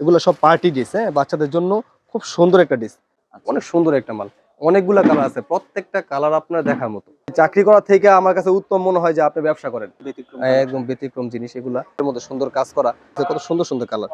এগুলো সব party dish হ্যাঁ? বাচ্চাদের জন্য খুব সুন্দর একটা ডিস অনেক সুন্দর একটা মাল। অনেকগুলা কালার আছে প্রত্যেকটা কালার আপনার দেখার মতো। চাকরি করা থেকে আমার কাছে উত্তম মনে হয় যে আপনি ব্যবসা করেন। একদম ব্যতিক্রম জিনিস এগুলা। এর মধ্যে সুন্দর কাজ করা কত সুন্দর সুন্দর কালার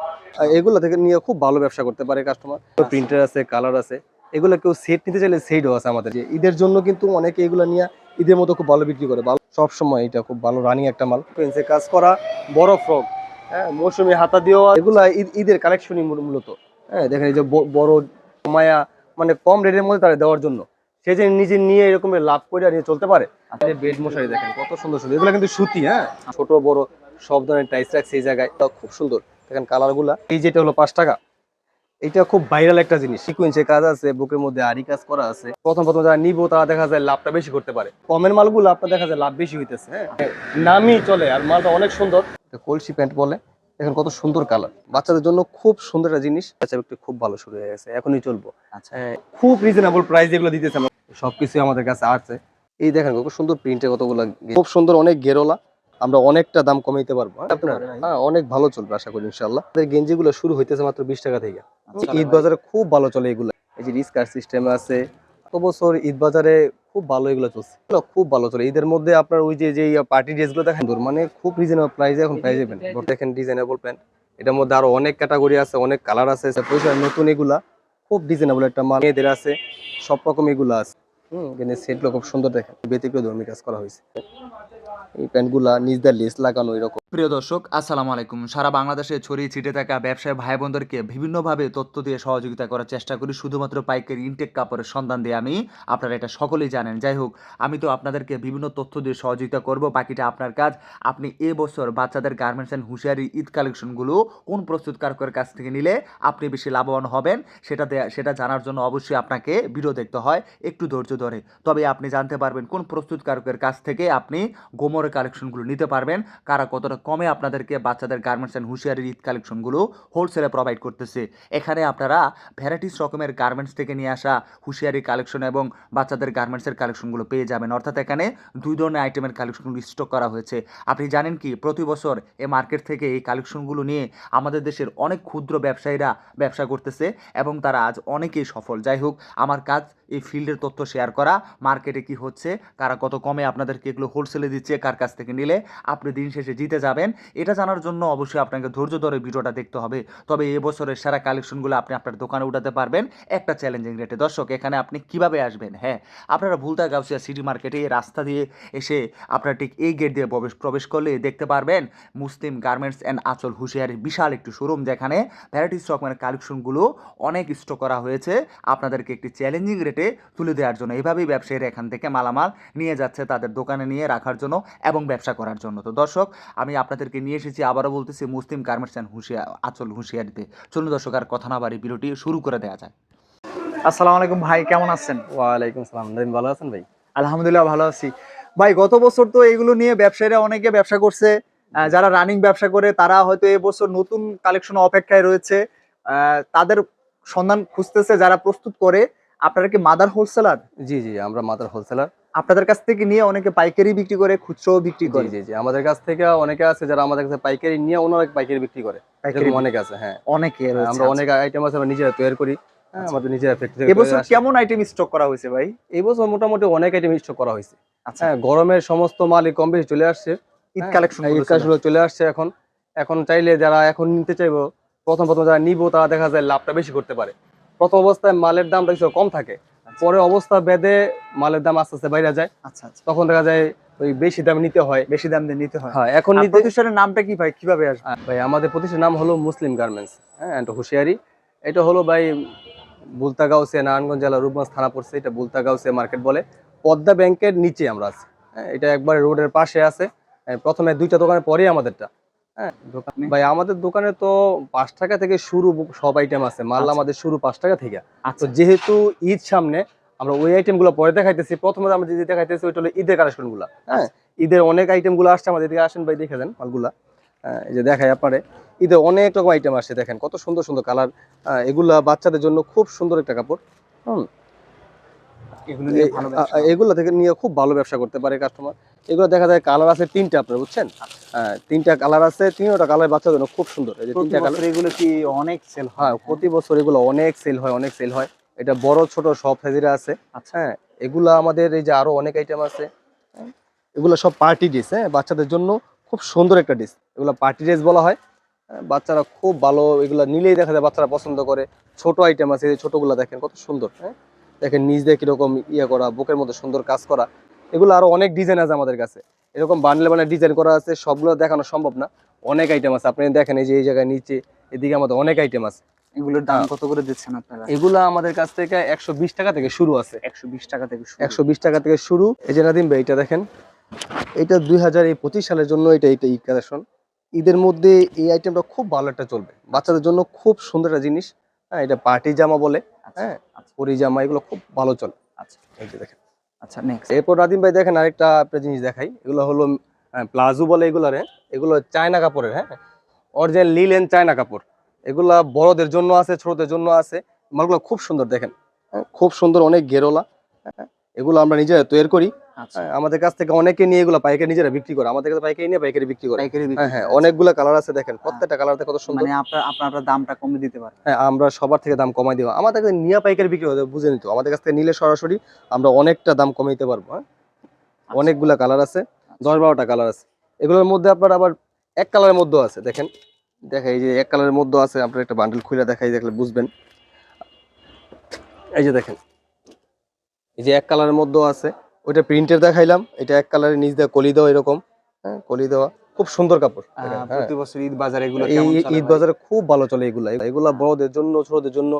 এগুলা থেকে নিয়ে খুব ভালো ব্যবসা করতে পারে কাস্টমার প্রিন্টার আছে কালার আছে। এগুলো কেউ সেট নিতে চাইলে সেটও আছে আমাদের। যে ঈদের জন্য কিন্তু অনেকে এগুলো নিয়ে ঈদের মতো খুব ভালো বিক্রি করে। ভালো সবসময় এটা খুব ভালো রানিং একটা মাল। পেন্সে কাজ করা বড় ফ্রক হ্যাঁ মৌসুমি হাতা দিয়েও এগুলা ঈদ ঈদের কালেকশনই মূলত। হ্যাঁ দেখেন এই যে বড় মায়া মানে কম রেটের মধ্যে তারা দেওয়ার জন্য। সে যে নিজে নিয়ে এরকম লাভ করে নিয়ে চলতে পারে। বেড মশারি দেখেন, কত সুন্দর সুন্দর। এগুলো কিন্তু সুতি হ্যাঁ? ছোট, বড়, সব ধরনের টাইস রাখছে এই জায়গায়। খুব সুন্দর। দেখেন কালারগুলা। এই যেটা হলো পাঁচ টাকা। এটা খুব ভাইরাল একটা জিনিস। সিকুয়েন্সে কাজ আছে, বুকের মধ্যে আরি কাজ করা আছে। প্রথম প্রথম যারা নিবো, তারা দেখা যায় লাভটা বেশি করতে পারে। কমের মালগুলো আপনার দেখা যায় লাভ বেশি হইতেছে হ্যাঁ? নামই চলে আর মালটা অনেক সুন্দর। এটা কলসি প্যান্ট বলে। এখন কত সুন্দর কালার। বাচ্চাদের জন্য খুব সুন্দর একটা জিনিস। বাচ্চা একটু খুব ভালো শুরু হয়ে গেছে এখনই চলবো। আচ্ছা। খুব রিজনেবল প্রাইস এগুলো দিতেছে আমরা সবকিছু আমাদের কাছে আছে। এই দেখেন খুব সুন্দর প্রিন্টে কতগুলো খুব সুন্দর অনেক গেরোলা। আমরা অনেকটা দাম কমাইতে পারব। হ্যাঁ, আপনার? হ্যাঁ অনেক ভালো চলবে আশা করি ইনশাল্লাহ আমাদের গেঞ্জিগুলো শুরু হইতেছে মাত্র বিশ টাকা থেকে। আচ্ছা। ঈদ বাজারে খুব ভালো চলে এগুলো। এই যে রিস্কার সিস্টেম আছে। গত বছর ঈদ বাজারে খুব ভালো এগুলো চলছে। খুব ভালো চলে। এদের মধ্যে আপনার ওই যে পার্টি ড্রেসগুলো দেখেন মানে খুব রিজনেবল প্রাইসে এখন পেয়ে যাবেন। দেখেন ডিজাইনেবল প্যান্ট এটার মধ্যে আরও অনেক ক্যাটাগরি আছে, অনেক কালার আছে নতুন এগুলা, খুব ডিজাইনেবল একটা মেয়েদের আছে সব রকম এগুলো আছে। হুম সেটগুলো খুব সুন্দর দেখেন। ব্যতিক্রম কাজ করা হয়েছে। এই প্যান্টগুলা নিজ দা লেস লাগানো এরকম। প্রিয় দর্শক, আসসালামু আলাইকুম। সারা বাংলাদেশে ছড়িয়ে ছিটে থাকা ব্যবসায়ী ভাই বোনদেরকে বিভিন্নভাবে তথ্য দিয়ে সহযোগিতা করার চেষ্টা করি। শুধুমাত্র পাইকারি ইনটেক কাপড়ের সন্ধান দিয়ে আমি। আপনারা এটা সকলেই জানেন। যাই হোক, আমি তো আপনাদেরকে বিভিন্ন তথ্য দিয়ে সহযোগিতা করব। বাকিটা আপনার কাজ। আপনি এ বছর বাচ্চাদের গার্মেন্টস অ্যান্ড হুঁশিয়ারি ঈদ কালেকশনগুলো কোন প্রস্তুতকারকের কাছ থেকে নিলে আপনি বেশি লাভবান হবেন, সেটা সেটা জানার জন্য অবশ্যই আপনাকে ভিডিও দেখতে হয়। একটু ধৈর্য ধরে। তবে আপনি জানতে পারবেন কোন প্রস্তুতকারকের কাছ থেকে আপনি গোমরের কালেকশনগুলো নিতে পারবেন। কারা কতটা কমে আপনাদেরকে বাচ্চাদের গার্মেন্টস অ্যান্ড হুঁশিয়ারির ঈদ কালেকশনগুলো হোলসেলে প্রোভাইড করতেছে। এখানে আপনারা ভ্যারাইটিস রকমের গার্মেন্টস থেকে নিয়ে আসা হুঁশিয়ারি কালেকশন এবং বাচ্চাদের গার্মেন্টসের কালেকশনগুলো পেয়ে যাবেন। অর্থাৎ এখানে দুই ধরনের আইটেমের কালেকশনগুলো স্টক করা হয়েছে। আপনি জানেন কি, প্রতি বছর এই মার্কেট থেকে এই কালেকশনগুলো নিয়ে আমাদের দেশের অনেক ক্ষুদ্র ব্যবসায়ীরা ব্যবসা করতেছে এবং তারা আজ অনেকেই সফল। যাই হোক, আমার কাজ এই ফিল্ডের তথ্য শেয়ার করা। মার্কেটে কি হচ্ছে, কারা কত কমে আপনাদেরকে এগুলো হোলসেলে দিচ্ছে, কার কাছ থেকে নিলে আপনি দিন শেষে জিতে যাবেন। এটা জানার জন্য অবশ্যই আপনাকে ধৈর্য ধরে ভিডিওটা দেখতে হবে। তবে এবছরের সেরা কালেকশনগুলো আপনি আপনার দোকানে উঠাতে পারবেন। একটা চ্যালেঞ্জিং রেটে দর্শক, এখানে আপনি কীভাবে আসবেন? হ্যাঁ আপনারা ভুলতা গাউসিয়া সিটি মার্কেটে এই রাস্তা দিয়ে এসে আপনারা ঠিক এই গেট দিয়ে প্রবেশ প্রবেশ করলে দেখতে পারবেন মুসলিম গার্মেন্টস অ্যান্ড আচল হুঁশিয়ারির বিশাল একটি শোরুম যেখানে ভ্যারাইটিস রকমের কালেকশনগুলো অনেক স্টক করা হয়েছে। আপনাদেরকে একটি চ্যালেঞ্জিং রেটে তুলে দেওয়ার জন্য। এভাবেই ব্যবসায়ীরা এখান থেকে মালামাল নিয়ে যাচ্ছে তাদের দোকানে নিয়ে রাখার জন্য এবং ব্যবসা করার জন্য। তো দর্শক আমি আপনাদেরকে নিয়ে এসেছি আবারও বলতেছি মুসলিম গার্মেন্টস অ্যান্ড হুঁশিয়া আচল হুঁশিয়ারিতে। চলুন দর্শক আর কথা না বাড়ি ভিডিওটি শুরু করে দেওয়া যায় আসসালামু আলাইকুম ভাই কেমন আছেন? ওয়ালাইকুম আসসালাম ভালো আছেন ভাই? আলহামদুলিল্লাহ ভালো আছি। ভাই গত বছর তো এগুলো নিয়ে ব্যবসায়ীরা অনেকে ব্যবসা করছে। যারা রানিং ব্যবসা করে তারা হয়তো এবছর নতুন কালেকশন অপেক্ষায় রয়েছে। আহ, তাদের সন্ধান খুঁজতেছে যারা প্রস্তুত করে। আপনারা কি মাদার হোলসেলার জি জি আমরা মাদার হোলসেলার আপনাদের কাছ থেকে নিয়ে অনেকে পাইকারি বিক্রি করে খুচরো বিক্রি করে। জি জি আমাদের কাছ থেকে অনেকে আছে যারা আমাদের কাছে পাইকারি নিয়ে ওনারা পাইকারি বিক্রি করে। অনেক আছে হ্যাঁ। অনেকে হ্যাঁ, আমরা আচ্ছা। অনেক আইটেম আছে আমরা নিজেরা তৈরি করি। হ্যাঁ, আচ্ছা। আমাদের নিজেরা ফ্যাক্টরি এবছর কেমন আইটেম স্টক করা হয়েছে ভাই? এই বছর মোটামুটি অনেক আইটেম স্টক করা হয়েছে। আচ্ছা। হ্যাঁ গরমের সমস্ত মালই কম বেশি চলে আসছে। ঈদ কালেকশন ঈদ কালেকশনগুলো চলে আসছে এখন। এখন চাইলে যারা এখন নিতে চাইব প্রথম প্রথম যারা নিবো তারা দেখা যায় লাভটা বেশি করতে পারে। প্রথম অবস্থায় মালের দাম কিছু কম থাকে। পরে অবস্থা বেঁধে মালের দাম আস্তে আস্তে বাইরে যায়। আচ্ছা আচ্ছা। তখন দেখা যায় ওই বেশি দামে নিতে হয়। বেশি দাম দিয়ে নিতে হয়। হ্যাঁ এখন প্রতিষ্ঠানের নামটা কি ভাই? কীভাবে আসবে? ভাই আমাদের প্রতিষ্ঠানের নাম হলো মুসলিম গার্মেন্টস হ্যাঁ এটা হুঁশিয়ারি। এটা হলো ভাই বুলতাগাউসে নারায়ণগঞ্জ জেলা রূপগঞ্জ থানা পড়ছে এটা বুলতাগাউসে মার্কেট বলে। পদ্মা ব্যাংকের নিচে আমরা আছি হ্যাঁ এটা একবার রোডের পাশে আছে। প্রথমে দুইটা দোকানের পরেই আমাদেরটা। ভাই আমাদের দোকানে তো পাঁচ টাকা থেকে শুরু সব আইটেম আছে। মাল আচ্ছা। আমাদের শুরু পাঁচ টাকা থেকে। তো আচ্ছা যেহেতু ঈদ সামনে আমরা ওই আইটেমগুলো পরে দেখাইতেছি। প্রথমে আমরা যে দেখাইতেছি ওইটা হলো ঈদের কালেকশনগুলা। হ্যাঁ ঈদের অনেক আইটেমগুলো আসছে আমাদের দিকে আসেন ভাই দেখে দেন মালগুলা। হ্যাঁ, এই যে দেখাই আপনারে। ঈদের অনেক রকম আইটেম আসছে দেখেন। কত সুন্দর সুন্দর কালার এগুলা বাচ্চাদের জন্য খুব সুন্দর একটা কাপড়। হুম। এগুলা থেকে নিয়ে খুব ভালো ব্যবসা করতে পারে কাস্টমার এগুলো দেখা যায় কালার আছে তিনটা আপনার বুঝছেন? হ্যাঁ তিনটা কালার আছে তিনটা কালার বাচ্চাদের জন্য খুব সুন্দর। এই যে প্রতি তিনটা কালার বছর এগুলো কি অনেক সেল হয়? হ্যাঁ প্রতি বছর এগুলো অনেক সেল হয় অনেক সেল হয়। এটা বড় ছোট সব সাইজের আছে। আচ্ছা। হ্যাঁ এগুলো আমাদের এই যে আরও অনেক আইটেম আছে। এগুলো সব পার্টি ডিস হ্যাঁ বাচ্চাদের জন্য খুব সুন্দর একটা ডিস এগুলো পার্টি ড্রেস বলা হয়। বাচ্চারা খুব ভালো এগুলো নিলেই দেখা যায় বাচ্চারা পছন্দ করে। ছোট আইটেম আছে এই ছোটগুলো দেখেন কত সুন্দর হ্যাঁ। দেখেন নিজ দিয়ে কীরকম ইয়ে করা বুকের মধ্যে সুন্দর কাজ করা। এগুলো আরও অনেক ডিজাইন আছে আমাদের কাছে। এরকম বান্ডেল বান্ডেল ডিজাইন করা আছে সবগুলো দেখানো সম্ভব না। অনেক আইটেম আছে। আপনি দেখেন এই যে এই জায়গায় নিচে এদিকে আমাদের অনেক আইটেম আছে। এগুলোর দাম হ্যাঁ। কত করে দিচ্ছেন আপনারা? এগুলো আমাদের কাছ থেকে একশো বিশ টাকা থেকে শুরু আছে। একশো বিশ টাকা থেকে শুরু। একশো টাকা থেকে শুরু। এই যে নাদিম ভাই এটা দেখেন। এটা দুই হাজার এই পঁচিশ সালের জন্য এটা এটা ঈদ কালেকশন। ঈদের মধ্যে এই আইটেমটা খুব ভালো একটা চলবে। বাচ্চাদের জন্য খুব সুন্দর একটা জিনিস। হ্যাঁ এটা পার্টি জামা বলে। আচ্ছা, হ্যাঁ আচ্ছা। পরি জামা এগুলো খুব ভালো চলে। আচ্ছা। এই যে দেখেন। আচ্ছা নেক্সট এরপর রাদিম ভাই দেখেন আরেকটা জিনিস দেখাই। এগুলো হলো প্লাজো বলে এগুলারে। এগুলো চায়না কাপড়ের হ্যাঁ? অরিজিনাল লিলেন চায়না কাপড়। এগুলা বড়দের জন্য আছে ছোটদের জন্য আছে। মালগুলো খুব সুন্দর দেখেন। হ্যাঁ, খুব সুন্দর অনেক গেরোলা। হ্যাঁ, এগুলো আমরা নিজে তৈরি করি। আমাদের কাছ থেকে অনেকে নিয়ে এগুলো পাইকারি নিজেরা বিক্রি করে। আমাদের কাছে পাইকারি নিয়ে পাইকারি বিক্রি করে। পাইকারি হ্যাঁ হ্যাঁ অনেকগুলো কালার আছে দেখেন প্রত্যেকটা কালার কত সুন্দর। মানে আপনার আপনারা দামটা কমে দিতে পারেন হ্যাঁ আমরা সবার থেকে দাম কমাই দেবো। আমাদের কাছে নিয়ে পাইকারি বিক্রি হতে বুঝে নিত আমাদের কাছ থেকে নিলে সরাসরি আমরা অনেকটা দাম কমে দিতে পারব হ্যাঁ? আচ্ছা। অনেকগুলা কালার আছে দশ বারোটা কালার আছে। এগুলোর মধ্যে আপনার আবার এক কালারের মধ্যেও আছে দেখেন। দেখা এই যে এক কালারের মধ্যে আছে আপনার একটা বান্ডেল খুলে দেখাই দেখলে বুঝবেন। এই যে দেখেন এই যে এক কালারের মধ্যেও আছে। ওইটা প্রিন্টের দেখাইলাম এটা এক কালারের নিচ দিয়ে কলি দেওয়া এরকম হ্যাঁ কলি দেওয়া খুব সুন্দর কাপড়। হ্যাঁ। প্রতি বছর ঈদ বাজার এগুলো ঈদ বাজারে খুব ভালো চলে এগুলা। এগুলা বড়দের জন্য ছোটদের জন্য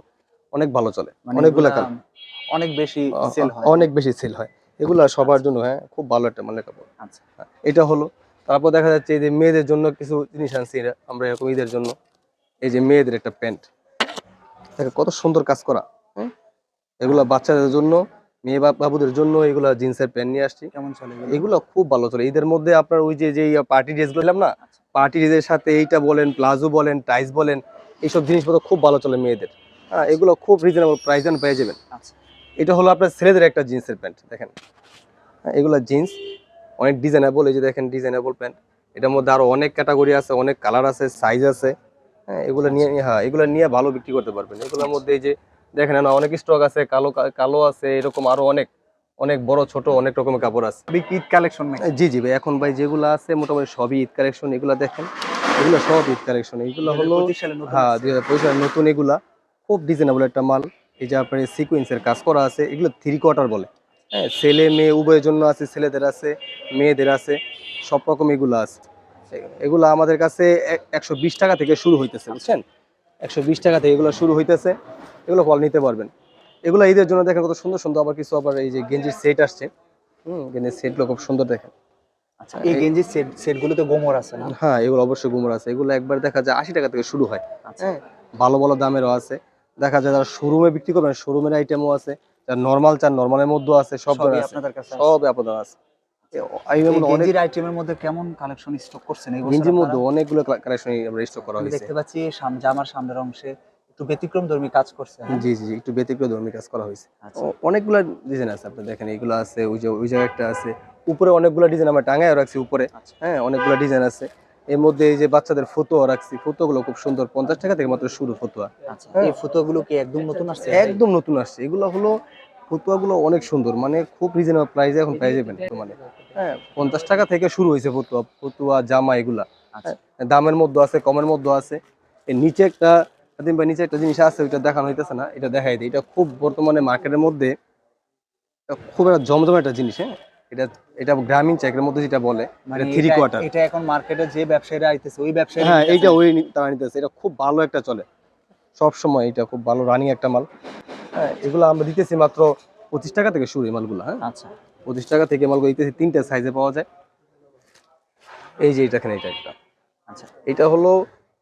অনেক ভালো চলে। মানে অনেকগুলা কালার অনেক বেশি সেল হয়। অনেক বেশি সেল হয়। এগুলা সবার জন্য হ্যাঁ খুব ভালো একটা মানের কাপড়। আচ্ছা। হ্যাঁ, এটা হলো তারপর দেখা যাচ্ছে এই যে মেয়েদের জন্য কিছু জিনিস আনছি আমরা এরকম ঈদের জন্য। এই যে মেয়েদের একটা প্যান্ট। দেখো কত সুন্দর কাজ করা হ্যাঁ। এগুলা বাচ্চাদের জন্য মেয়ে বাবুদের জন্য এগুলা জিন্সের প্যান্ট নিয়ে আসছি। কেমন চলে এগুলো? খুব ভালো চলে। ঈদের মধ্যে আপনার ওই যে যে পার্টি ড্রেস বললাম না আচ্ছা। পার্টি ড্রেসের সাথে এইটা বলেন প্লাজো বলেন টাইস বলেন এইসব জিনিসপত্র খুব ভালো চলে মেয়েদের। হ্যাঁ এগুলো খুব রিজনেবল প্রাইস পেয়ে যাবেন। আচ্ছা। এটা হলো আপনার ছেলেদের একটা জিন্সের প্যান্ট দেখেন। হ্যাঁ, এগুলো জিন্স অনেক ডিজাইনেবল এই যে দেখেন ডিজাইনেবল প্যান্ট। এটার মধ্যে আরও অনেক ক্যাটাগরি আছে অনেক কালার আছে সাইজ আছে। হ্যাঁ এগুলো নিয়ে হ্যাঁ এগুলো নিয়ে ভালো বিক্রি করতে পারবেন। এগুলোর মধ্যে এই যে দেখেন না অনেক স্টক আছে কালো কালো আছে এরকম আরও অনেক অনেক বড় ছোট অনেক রকমের কাপড় আছে। ঈদ কালেকশন জি জি ভাই এখন ভাই যেগুলো আছে মোটামুটি সবই ঈদ কালেকশন এগুলো দেখেন। এগুলো সব ঈদ কালেকশন এগুলো হলো 2025 নতুন। হ্যাঁ দুই হাজার পঁচিশ সালের নতুন এগুলা খুব ডিজাইনেবল একটা মাল। এই যে আপনার সিকুয়েন্সের কাজ করা আছে এগুলো থ্রি কোয়ার্টার বলে। হ্যাঁ ছেলে মেয়ে উভয়ের জন্য আছে ছেলেদের আছে মেয়েদের আছে সব রকম এগুলো আছে। এগুলো আমাদের কাছে একশো বিশ টাকা থেকে শুরু হইতেছে বুঝছেন? একশো বিশ টাকা থেকে এগুলো শুরু হইতেছে। এগুলো ফল নিতে পারবেন। এগুলো ঈদের জন্য দেখেন কত সুন্দর সুন্দর আবার কিছু আবার এই যে গেঞ্জির সেট আসছে। হুম গেঞ্জির সেটগুলো খুব সুন্দর দেখেন। আচ্ছা এই গেঞ্জি সেট সেট গুলোতে গোমর আছে না? হ্যাঁ এগুলো অবশ্যই গুমর আছে। এগুলো একবার দেখা যায় আশি টাকা থেকে শুরু হয়। আচ্ছা। হ্যাঁ ভালো ভালো দামেরও আছে। দেখা যায় যারা শোরুমে বিক্রি করবেন শোরুমের আইটেমও আছে। যারা নর্মাল চান নর্মালের মধ্যেও আছে সব আছে। আপনাদের কাছে সব আপনাদের আছে। এই এই মধ্যে আইটেমের মধ্যে কেমন কালেকশন স্টক করছেন এই বছর গেঞ্জির মধ্যে অনেকগুলো কালেকশন আমরা স্টক করা হয়েছে। দেখতে পাচ্ছি জামার সামনের অংশে একটু ব্যতিক্রম ধর্মী কাজ করছে হ্যাঁ? জি জি জি একটু ব্যতিক্রম ধর্মী কাজ করা হয়েছে। আচ্ছা। অনেকগুলো ডিজাইন আছে আপনি দেখেন এইগুলো আছে ওই যে ওই জায়গায় একটা আছে। উপরে অনেকগুলো ডিজাইন আমরা টাঙায় রাখছি উপরে আচ্ছা। হ্যাঁ অনেকগুলো ডিজাইন আছে। এর মধ্যে এই যে বাচ্চাদের ফতুয়া রাখছি খুব সুন্দর পঞ্চাশ টাকা থেকে মাত্র শুরু ফতুয়া। আচ্ছা হ্যাঁ। এই ফুটোগুলো কি একদম নতুন আসছে? একদম নতুন আসছে। এগুলো হলো ফতুয়াগুলো অনেক সুন্দর মানে খুব রিজনেবল প্রাইসে এখন পেয়ে যাবেন মানে হ্যাঁ পঞ্চাশ টাকা থেকে শুরু হয়েছে ফতুয়া ফতুয়া জামা এগুলা। হ্যাঁ, দামের মধ্যে আছে কমের মধ্যে আছে। নিচে একটা দিন ভাই নিচে একটা জিনিস আছে ওইটা দেখানো হইতেছে না এটা দেখাই দিই। এটা খুব বর্তমানে মার্কেটের মধ্যে খুব একটা জমজমে একটা জিনিস হ্যাঁ? এটা এটা গ্রামীণ চাকরির মধ্যে যেটা বলে মানে থ্রি কোয়ার্টার এটা এখন মার্কেটে যে ব্যবসায়ীরা আইতেছে ওই ব্যবসায়ী হ্যাঁ এইটা ওই তারা নিতেছে এটা খুব ভালো একটা চলে। সব সময় এটা খুব ভালো রানিং একটা মাল। হ্যাঁ এগুলো আমরা দিতেছি মাত্র পঁচিশ টাকা থেকে শুরু এই মালগুলো হ্যাঁ? আচ্ছা। পঁচিশ টাকা থেকে মালগুলো দিতেছি তিনটে সাইজে পাওয়া যায়। এই যে এটা এখানে এটা একটা। আচ্ছা। এটা হলো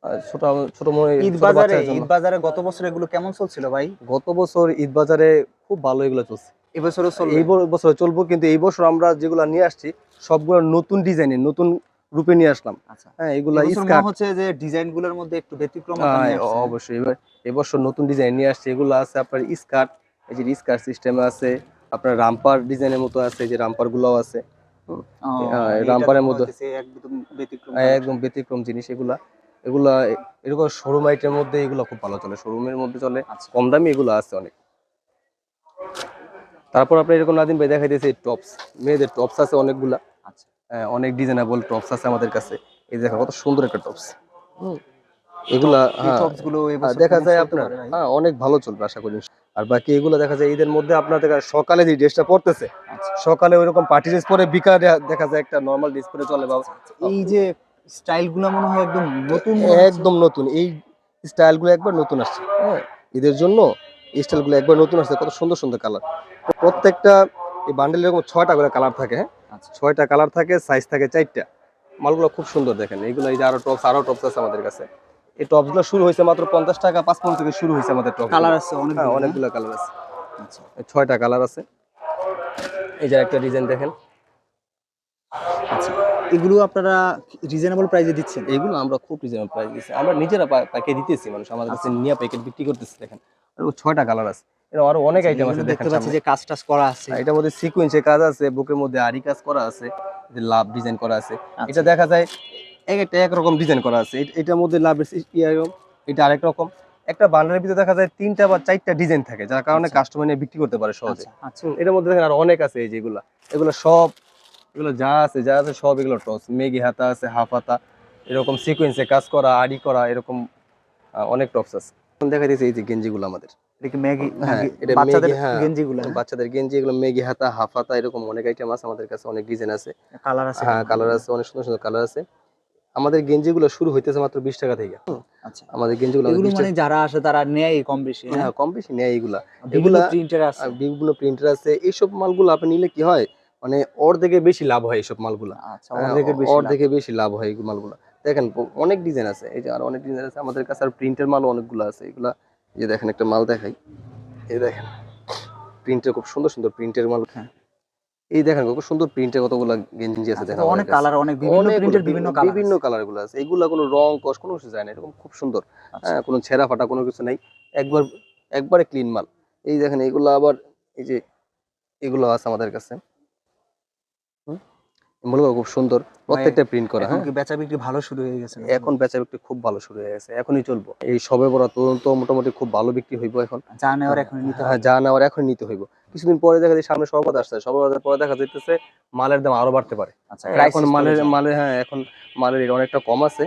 ছোট ছোট মনে ঈদ বাজারে ঈদ বাজারে গত বছর এগুলো কেমন চলছিল ভাই? গত বছর ঈদ বাজারে খুব ভালো এগুলো চলছে। এবছরও চলবে? এই বছর চলবো কিন্তু এই বছর আমরা যেগুলো নিয়ে আসছি সবগুলো নতুন ডিজাইনের নতুন রূপে নিয়ে আসলাম। আচ্ছা। হ্যাঁ এগুলা স্কার্ট। হচ্ছে যে ডিজাইন মধ্যে একটু ব্যতিক্রম হ্যাঁ, অবশ্যই। এবার এবছর নতুন ডিজাইন নিয়ে আসছে এগুলো আছে আপনার স্কার্ট। এই যে স্কার্ট সিস্টেমে আছে আপনার রামপার ডিজাইনের মতো আছে যে রামপার গুলোও আছে হ্যাঁ, রামপারের মধ্যে- একদম ব্যতিক্রম। একদম ব্যতিক্রম জিনিস এগুলা। এগুলা এরকম শোরুম আইটের মধ্যে এগুলো খুব ভালো চলে। শোরুমের মধ্যে চলে আচ্ছা। কম দামি এগুলো আছে অনেক। তারপর আপনি এরকম নাদিম ভাই দেখা দিয়েছে টপস মেয়েদের টপস আছে অনেকগুলা। আচ্ছা। হ্যাঁ, অনেক ডিজাইনেবল টপস আছে আমাদের কাছে। এই দেখেন কত সুন্দর একটা টপস এগুলা হ্যাঁ। গুলো হ্যাঁ, দেখা যায় আপনার হ্যাঁ অনেক ভালো চলবে আশা করি। আর বাকি এগুলো দেখা যায় ঈদের মধ্যে আপনার দেখা সকালে যে ড্রেসটা পরতেছে আচ্ছা। সকালে ওইরকম পার্টি ড্রেস পরে বিকালে দেখা যায় একটা নর্মাল ড্রেস পরে চলে বা এই যে স্টাইলগুলো মনে হয় একদম নতুন একদম নতুন। এই স্টাইলগুলো একবার নতুন আসছে। হ্যাঁ। ঈদের জন্য এই স্টাইলগুলো একবার নতুন আসছে। কত সুন্দর সুন্দর কালার। প্রত্যেকটা এই বান্ডেলে এরকম ছয়টা করে কালার থাকে হ্যাঁ? আচ্ছা। ছয়টা কালার থাকে সাইজ থাকে চারটা। মালগুলো খুব সুন্দর দেখেন। এইগুলো এই যে আরও টপস আরও টপস আছে আমাদের কাছে। এই টপসগুলো শুরু হয়েছে মাত্র পঞ্চাশ টাকা পাঁচপন্ন থেকে শুরু হয়েছে আমাদের টপ কালার আছে অনেক হ্যাঁ অনেকগুলো কালার আছে। আচ্ছা। ছয়টা কালার আছে। এই যে একটা ডিজাইন দেখেন। আচ্ছা। এগুলো আপনারা রিজনেবল প্রাইসে দিচ্ছেন? এইগুলো আমরা খুব রিজনেবল প্রাইস দিচ্ছি। আমরা নিজেরা পা- পাইকে দিতেছি মানুষ আমাদের কাছে আচ্ছা। নিয়ে প্যাকেট বিক্রি করতেছি দেখেন। আর ও ছয়টা কালার আছে। এরকম আরও অনেক আইটেম আছে দেখতে পাচ্ছি যে কাজ টাজ করা আছে। আর এটার মধ্যে সিকোয়েন্সের কাজ আছে বুকের মধ্যে আরি কাজ করা আছে যে লাভ ডিজাইন করা আছে। আচ্ছা। এটা দেখা যায় এক একটা একরকম ডিজাইন করা আছে। এট- এটার মধ্যে ইয়ে এরকম, এটা আরেক রকম। একটা বান্ডারের ভিতরে দেখা যায় তিনটা বা চারটা ডিজাইন থাকে যার কারণে আচ্ছা। কাস্টমার নিয়ে বিক্রি করতে পারে সহজে। আচ্ছা আচ্ছা। এটার মধ্যে দেখেন আর অনেক আছে এই যেগুলা। এগুলো সব এগুলো যা আছে যা আছে সব এগুলো টস মেগি হাতা আছে হাফ হাতা এরকম সিকোয়েন্সে কাজ করা আড়ি করা এরকম অনেক টপস আছে। দেখা দিয়েছে এই যে গেঞ্জিগুলো আমাদের। ম্যাগি হ্যাঁ, ম্যাগি- বাচ্চাদের হ্যাঁ। গেঞ্জিগুলো? বাচ্চাদের গেঞ্জি এগুলো মেগি হাতা হাফ হাতা এরকম অনেক আইটেম আছে আমাদের কাছে অনেক ডিজাইন আছে। কালার আছে। হ্যাঁ কালার আছে অনেক সুন্দর সুন্দর কালার আছে। আমাদের গেঞ্জিগুলো শুরু হইতেছে মাত্র বিশ টাকা থেকে। আচ্ছা। আমাদের গেঞ্জিগুলো 20 মানে যারা আসে তারা নেয় কম বেশি হ্যাঁ? কম বেশি নেয় এগুলা- প্রিন্টের আছে। বিভিন্ন প্রিন্টার আছে। এইসব মালগুলো আপনি নিলে কি হয়? মানে অর্ধেকে বেশি লাভ হয় এইসব মালগুলো। আচ্ছা অর্ধেকের বেশি লাভ। অর্ধেকে বেশি লাভ হয় এই মালগুলো। দেখেন অনেক ডিজাইন আছে। এই যে আর অনেক ডিজাইন আছে। আমাদের কাছে আর প্রিন্টের মালও অনেকগুলো আছে। এগুলা এই যে দেখেন একটা মাল দেখাই। এই দেখেন প্রিন্টের খুব সুন্দর সুন্দর প্রিন্টের মাল। হ্যাঁ। এই দেখেন খুব সুন্দর প্রিন্টের কতগুলো গেঞ্জি আছে আচ্ছা, দেখেন অনেক কালার অনেক বিভিন্ন প্রিন্টের বিভিন্ন কালার বিভিন্ন কালারগুলো আছে। এগুলা কোনো রং কস কোনো কিছু যায় না। এরকম খুব সুন্দর। আচ্ছা। হ্যাঁ কোনো ছেঁড়া ফাটা কোনো কিছু নাই। একবার একবারে ক্লিন মাল। এই দেখেন এগুলো আবার এই যে এগুলো আছে আমাদের কাছে? এগুলো খুব সুন্দর। প্রত্যেকটা প্রিন্ট করা এখন হ্যাঁ? বেচা বিক্রি ভালো শুরু হয়ে গেছে এখন বেচা বিক্রি খুব ভালো শুরু হয়ে গেছে এখনই চলবো। এই সবে বড় তো মোটামুটি খুব ভালো বিক্রি হইব এখন। যা নেওয়ার এখন নিতে হ্যাঁ হবে। যা নেওয়ার এখন নিতে হইব। কিছুদিন পরে দেখা যায় সামনে সর্বত আসছে সর্বত পরে দেখা যাইতেছে মালের দাম আরও বাড়তে পারে। আচ্ছা এখন মালের মালের হ্যাঁ এখন মালের অনেকটা কম আছে।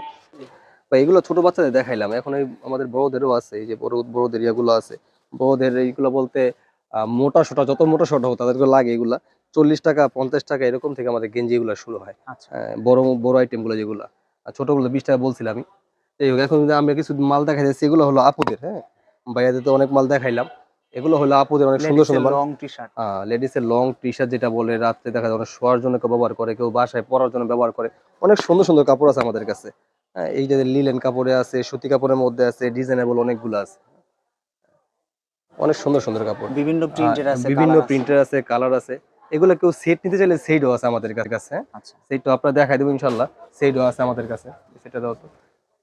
বা এগুলো ছোট বাচ্চাদের দেখাইলাম এখন এই আমাদের বড়দেরও আছে এই যে বড় বড়দের ইয়াগুলো আছে। বড়দের এইগুলো বলতে মোটা সোটা যত মোটা সোটা হোক তাদেরকে লাগে এগুলা। চল্লিশ টাকা পঞ্চাশ টাকা এরকম থেকে আমাদের গেঞ্জি এগুলো শুরু হয়। আচ্ছা। হ্যাঁ, বড় বড় আইটেমগুলো যেগুলো। আর ছোটগুলো বিশ টাকা বলছিলাম আমি। এই হোক এখন আমরা কিছু মাল দেখা যাচ্ছে এগুলো হলো আপুদের হ্যাঁ। ভাইয়াদের তো অনেক মাল দেখাইলাম। এগুলো হলো আপুদের অনেক সুন্দর সুন্দর লং টি শার্ট হ্যাঁ লেডিসের লং টি শার্ট যেটা বলে রাত্রে দেখা যায় অনেক শোয়ার জন্য কেউ ব্যবহার করে কেউ বাসায় পরার জন্য ব্যবহার করে। অনেক সুন্দর সুন্দর কাপড় আছে আমাদের কাছে। হ্যাঁ এই যে লিলেন কাপড়ে আছে সুতি কাপড়ের মধ্যে আছে ডিজাইনেবল অনেকগুলো আছে। অনেক সুন্দর সুন্দর কাপড়। বিভিন্ন প্রিন্টের আছে বিভিন্ন। প্রিন্টার আছে। কালার আছে। এগুলো কেউ সেট নিতে চাইলে সেটও আছে আমাদের কাছে। হ্যাঁ আচ্ছা সেটটা আপনারা দেখাই দেবো ইনশাল্লাহ। সেটও আছে আমাদের কাছে। সেটা দাও তো।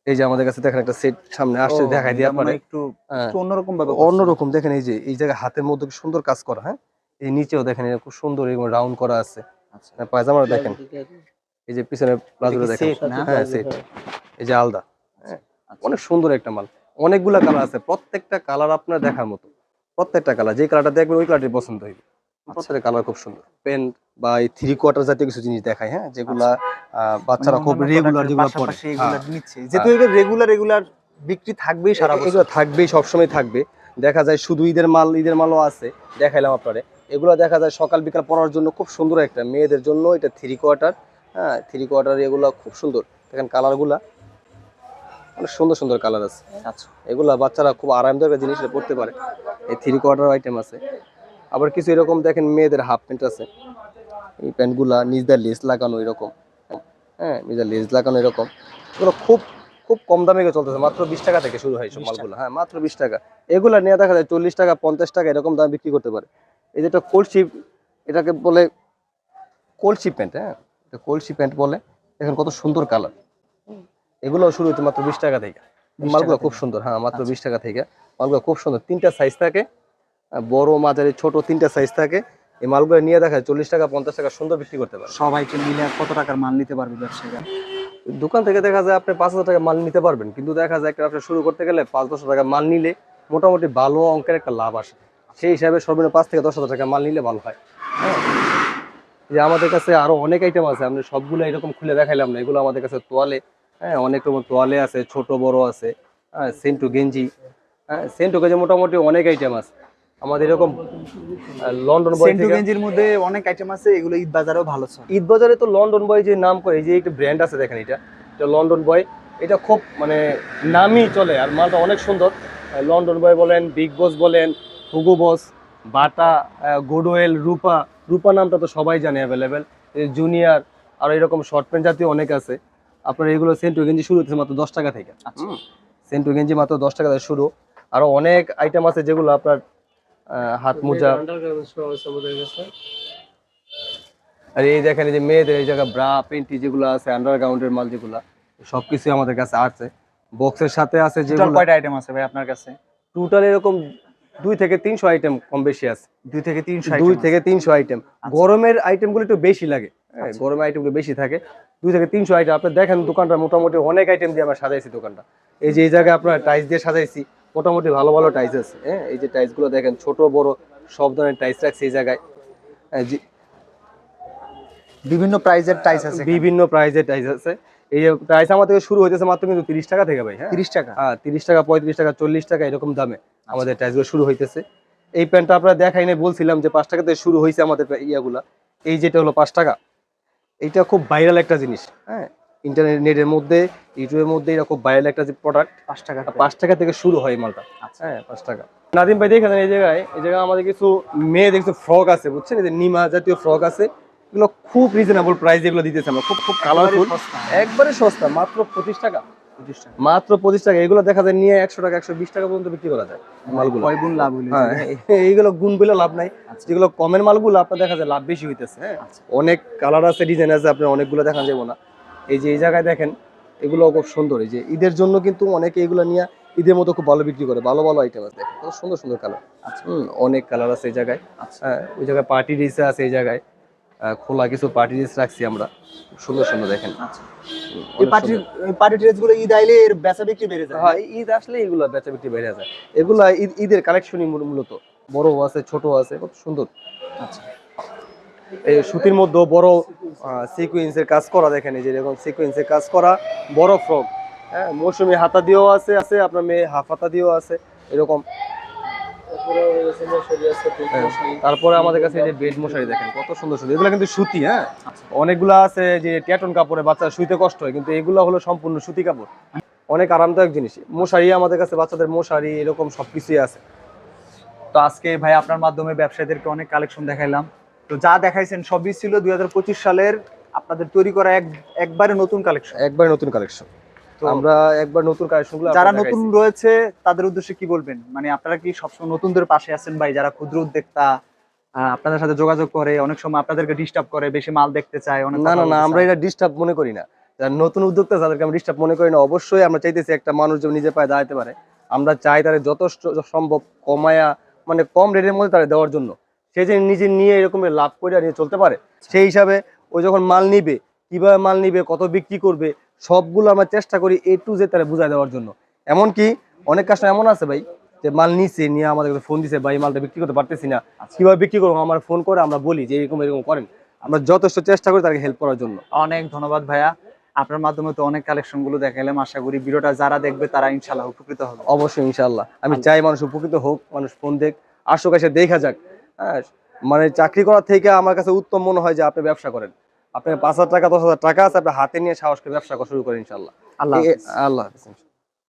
এই যে আমাদের কাছে দেখেন একটা সেট সামনে আসছে দেখাই দিয়ে আপনারা একটু হ্যাঁ, একটু অন্যরকম ভাবে অন্যরকম দেখেন এই যে এই জায়গায় হাতের মধ্যে কি সুন্দর কাজ করা হ্যাঁ? এই নিচেও দেখেন এরকম খুব সুন্দর এরকম রাউন্ড করা আছে। আচ্ছা। হ্যাঁ, পায়জামাটা দেখেন। এই যে পিছনে প্লাজোটা দেখেন। হ্যাঁ সেট এই যে আলদা। হ্যাঁ, আচ্ছা। অনেক সুন্দর একটা মাল। অনেকগুলা কালার আছে। প্রত্যেকটা কালার আপনার দেখার মতো। প্রত্যেকটা কালার যে কালারটা দেখবেন ওই কালারটি পছন্দ হইবে। কালার খুব সুন্দর। প্যান্ট বা এই থ্রি কোয়ার্টার জাতীয় কিছু জিনিস দেখায় হ্যাঁ? যেগুলা বাচ্চারা খুব রেগুলার যেগুলো পরে। পাশাপাশি এগুলো। নিচ্ছে। যেহেতু এগুলো রেগুলার রেগুলার বিক্রি থাকবেই সারা বছর। থাকবেই সবসময় থাকবে। দেখা যায় শুধু ঈদের মাল ঈদের মালও আছে দেখাইলাম আপনারে। এগুলো দেখা যায় সকাল বিকাল পরার জন্য খুব সুন্দর একটা মেয়েদের জন্য এটা থ্রি কোয়ার্টার হ্যাঁ? থ্রি কোয়ার্টার এগুলো খুব সুন্দর। দেখেন কালারগুলা অনেক সুন্দর সুন্দর কালার আছে। আচ্ছা। এগুলা বাচ্চারা খুব আরামদায়ক জিনিস পড়তে পারে। এই থ্রি কোয়ার্টার আইটেম আছে। আবার কিছু এরকম দেখেন মেয়েদের হাফ প্যান্ট আছে। এই প্যান্টগুলা নিজদের লেস লাগানো এরকম। হ্যাঁ নিজের লেস লাগানো এরকম। এগুলো খুব খুব কম দামে চলতেছে। মাত্র বিশ টাকা থেকে শুরু হয় সব মালগুলো। হ্যাঁ মাত্র বিশ টাকা। এগুলা নিয়ে দেখা যায় চল্লিশ টাকা পঞ্চাশ টাকা এরকম দাম বিক্রি করতে পারে। এই যেটা কলসি এটাকে বলে কলসি প্যান্ট হ্যাঁ? এটা কলসি প্যান্ট বলে। দেখেন কত সুন্দর কালার। এগুলো শুরু হচ্ছে মাত্র বিশ টাকা থেকে। মালগুলো খুব সুন্দর। হ্যাঁ মাত্র আচ্ছা। বিশ টাকা থেকে। মালগুলো খুব সুন্দর। তিনটা সাইজ থাকে। বড় মাঝারি ছোট তিনটা সাইজ থাকে। এই মালগুলো নিয়ে দেখা যায় চল্লিশ টাকা পঞ্চাশ টাকা সুন্দর বিক্রি করতে পারে সবাইকে মিলে কত টাকার মাল নিতে পারবে ব্যবসায়ীরা? দোকান থেকে দেখা যায় আপনি পাঁচ হাজার টাকা মাল নিতে পারবেন কিন্তু দেখা যায় একটা ব্যবসা শুরু করতে গেলে পাঁচ দশ টাকা মাল নিলে মোটামুটি ভালো অঙ্কের একটা লাভ আসে। সেই হিসাবে সর্বনিম্ন পাঁচ থেকে দশ হাজার টাকা মাল নিলে ভালো হয়। যে আমাদের কাছে আরও অনেক আইটেম আছে আমরা সবগুলো এরকম খুলে দেখাইলাম না এগুলো আমাদের কাছে তোয়ালে হ্যাঁ অনেক রকম তোয়ালে আছে ছোট বড় আছে হ্যাঁ সেন্টু গেঞ্জি হ্যাঁ সেন্টু গেঞ্জি মোটামুটি অনেক আইটেম আছে। আমাদের এরকম লন্ডন বয় সেন্টু থেকে গেঞ্জির মধ্যে অনেক আইটেম আছে এগুলো ঈদ বাজারেও ভালো চলে ঈদ বাজারে তো লন্ডন বয় যে নাম করে এই যে একটা ব্র্যান্ড আছে দেখেন এটা এটা লন্ডন বয় এটা খুব মানে নামই চলে আর মালটা অনেক সুন্দর। লন্ডন বয় বলেন বিগ বস বলেন হুগো বস বাটা গোডওয়েল রূপা রূপা নামটা তো সবাই জানে অ্যাভেলেবেল জুনিয়র আর এরকম শর্ট প্যান্ট জাতীয় অনেক আছে। আপনার এগুলো সেন্টু গেঞ্জি শুরু হচ্ছে মাত্র দশ টাকা থেকে। আচ্ছা। সেন্টু গেঞ্জি মাত্র দশ টাকা থেকে শুরু। আরও অনেক আইটেম আছে যেগুলো আপনার হাত মোজা। আর এই দেখেন যে মেয়েদের এই জায়গা ব্রা পেন্টি যেগুলো আছে আন্ডারগ্রাউন্ডের মাল যেগুলো সবকিছু আমাদের কাছে আছে। বক্সের সাথে আছে যেগুলো কয়টা আইটেম আছে ভাই আপনার কাছে? টোটাল এরকম দুই থেকে তিনশো আইটেম কম বেশি আছে। দুই থেকে তিনশো দুই থেকে তিনশো আইটেম গরমের আইটেমগুলো একটু বেশি লাগে। হ্যাঁ আচ্ছা। গরমের আইটেমগুলো বেশি থাকে। দুই থেকে তিনশো আইটেম আপনি দেখেন দোকানটা মোটামুটি অনেক আইটেম দিয়ে আমরা সাজাইছি দোকানটা। এই যে এই জায়গায় আপনার টাইলস দিয়ে সাজাইছি। মোটামুটি ভালো ভালো টাইলস আছে হ্যাঁ? এই যে টাইলসগুলো দেখেন ছোট বড় সব ধরনের টাইলস রাখছি এই জায়গায়। বিভিন্ন প্রাইজের টাইস আছে বিভিন্ন প্রাইজের টাইলস আছে। এই টাইলস আমার থেকে শুরু হইতেছে মাত্র কিন্তু তিরিশ টাকা থেকে ভাই হ্যাঁ? তিরিশ টাকা। হ্যাঁ তিরিশ টাকা পঁয়ত্রিশ টাকা চল্লিশ টাকা এরকম দামে আমাদের টাইলসগুলো শুরু হইতেছে। এই প্যান্টটা আপনারা দেখাই নাই বলছিলাম যে পাঁচ টাকা থেকে শুরু হয়েছে আমাদের ইয়াগুলা। এই যেটা হলো পাঁচ টাকা এইটা খুব ভাইরাল একটা জিনিস হ্যাঁ? ইন্টারনেট নেটের মধ্যে ইউটিউবের মধ্যে খুব ভাইরাল একটা যে প্রোডাক্ট পাঁচ টাকা পাঁচ টাকা থেকে শুরু হয় মালটা। আচ্ছা। হ্যাঁ পাঁচ টাকা। নাদিম ভাই দেখেন এই জায়গায়? এই জায়গায় আমাদের কিছু মেয়ে দেখছ ফ্রক আছে বুঝছেন? এই যে নিমা জাতীয় ফ্রক আছে। এগুলো খুব রিজনেবল প্রাইস এগুলো দিতেছে আমরা। খুব খুব কালারফুল একবারে সস্তা মাত্র পঁচিশ টাকা। মাত্র পঁচিশ টাকা। এগুলো দেখা যায় নিয়ে একশো টাকা একশো বিশ টাকা পর্যন্ত বিক্রি করা যায় মালগুলো। কয় গুণ লাভ হ্যাঁ। এইগুলো গুণ বলে লাভ নাই। আচ্ছা। যেগুলো কমের মালগুলো আপনার দেখা যায় লাভ বেশি হইতেছে হ্যাঁ? আচ্ছা। অনেক কালার আছে ডিজাইন আছে আপনি অনেকগুলো দেখা যাব না। এই যে এই জায়গায় দেখেন এগুলো খুব সুন্দর। এই যে ঈদের জন্য কিন্তু অনেকে এগুলো নিয়ে ঈদের মতো খুব ভালো বিক্রি করে ভালো ভালো আইটেম আছে। দেখেন কত সুন্দর সুন্দর কালার আচ্ছা। হুম অনেক কালার আছে এই জায়গায়। আচ্ছা। হ্যাঁ ওই জায়গায় পার্টি ড্রেস আছে এই জায়গায়। খোলা কিছু পার্টি ড্রেস রাখছি আমরা। খুব সুন্দর সুন্দর দেখেন। আচ্ছা। এই পার্টি পার্টি ড্রেসগুলো ঈদ আইলে এর বেচা বিক্রি বেড়ে যায়। হ্যাঁ ঈদ আসলে এগুলো বেচা বিক্রি বেড়ে যায়। এগুলা ঈদ ঈদের কালেকশনই মূলত। বড় আছে ছোট আছে কত সুন্দর। আচ্ছা। এই সুতির মধ্যে বড় সিকুয়েন্সের কাজ করা দেখেন এই যে এরকম সিকুয়েন্সের কাজ করা বড় ফ্রক হ্যাঁ মৌসুমি হাতা দিয়েও আছে আছে আপনার মেয়ে হাফ হাতা দিয়েও আছে এরকম। হ্যাঁ, তারপরে আমাদের কাছে যে বেড মশারি দেখেন কত সুন্দর সুন্দর এগুলো কিন্তু সুতি হ্যাঁ? অনেকগুলো আছে যে ট্যাটন কাপড়ে বাচ্চা শুইতে কষ্ট হয় কিন্তু এগুলো হলো সম্পূর্ণ সুতি কাপড়। অনেক আরামদায়ক জিনিস। মশারি আমাদের কাছে বাচ্চাদের মশারি এরকম সবকিছুই আছে। তো আজকে ভাই আপনার মাধ্যমে ব্যবসায়ীদেরকে অনেক কালেকশন দেখাইলাম। তো যা দেখাইছেন সবই ছিল দুই হাজার পঁচিশ সালের আপনাদের তৈরি করা এক একবারে নতুন কালেকশন একবার নতুন কালেকশন তো আমরা একবার নতুন কালেকশনগুলো যারা নতুন রয়েছে তাদের উদ্দেশ্যে কি বলবেন? মানে আপনারা কি সবসময় নতুনদের পাশে আছেন ভাই? যারা ক্ষুদ্র উদ্যোক্তা আপনাদের সাথে যোগাযোগ করে অনেক সময় আপনাদেরকে ডিস্টার্ব করে বেশি মাল দেখতে চায় অনেক না না না আমরা এটা ডিস্টার্ব মনে করি না। যারা নতুন উদ্যোক্তা তাদেরকে আমরা ডিস্টার্ব মনে করি না অবশ্যই আমরা চাইতেছি একটা মানুষ যেন নিজে পায়ে দাঁড়াতে পারে। আমরা চাই তাদের যথেষ্ট সম্ভব কমায়া মানে কম রেটের মধ্যে তারা দেওয়ার জন্য। সে যে নিজে নিয়ে এরকম লাভ করে নিয়ে চলতে পারে সেই হিসাবে ও যখন মাল নিবে কীভাবে মাল নিবে কত বিক্রি করবে সবগুলো আমরা চেষ্টা করি এ টু জে তারা বুঝায় দেওয়ার জন্য। এমনকি অনেক কাস্টমার এমন আছে ভাই যে মাল নিছে নিয়ে আমাদের ফোন দিছে ভাই মালটা বিক্রি করতে পারতেছি না। কীভাবে বিক্রি করব? আমার ফোন করে আমরা বলি যে এরকম এরকম করেন। আমরা যথেষ্ট চেষ্টা করি তাকে হেল্প করার জন্য। অনেক ধন্যবাদ ভাইয়া। আপনার মাধ্যমে তো অনেক কালেকশনগুলো দেখাইলাম আশা করি ভিডিওটা যারা দেখবে তারা ইনশাল্লাহ উপকৃত হবে। অবশ্যই ইনশাল্লাহ আমি চাই মানুষ উপকৃত হোক মানুষ ফোন দেখ এসে দেখা যাক। হ্যাঁ মানে চাকরি করার থেকে আমার কাছে উত্তম মনে হয় যে আপনি ব্যবসা করেন। আপনার পাঁচ হাজার টাকা দশ হাজার টাকা আছে আপনি হাতে নিয়ে সাহস করে ব্যবসা করা শুরু করেন ইনশাল্লাহ আল্লাহ। আল্লাহ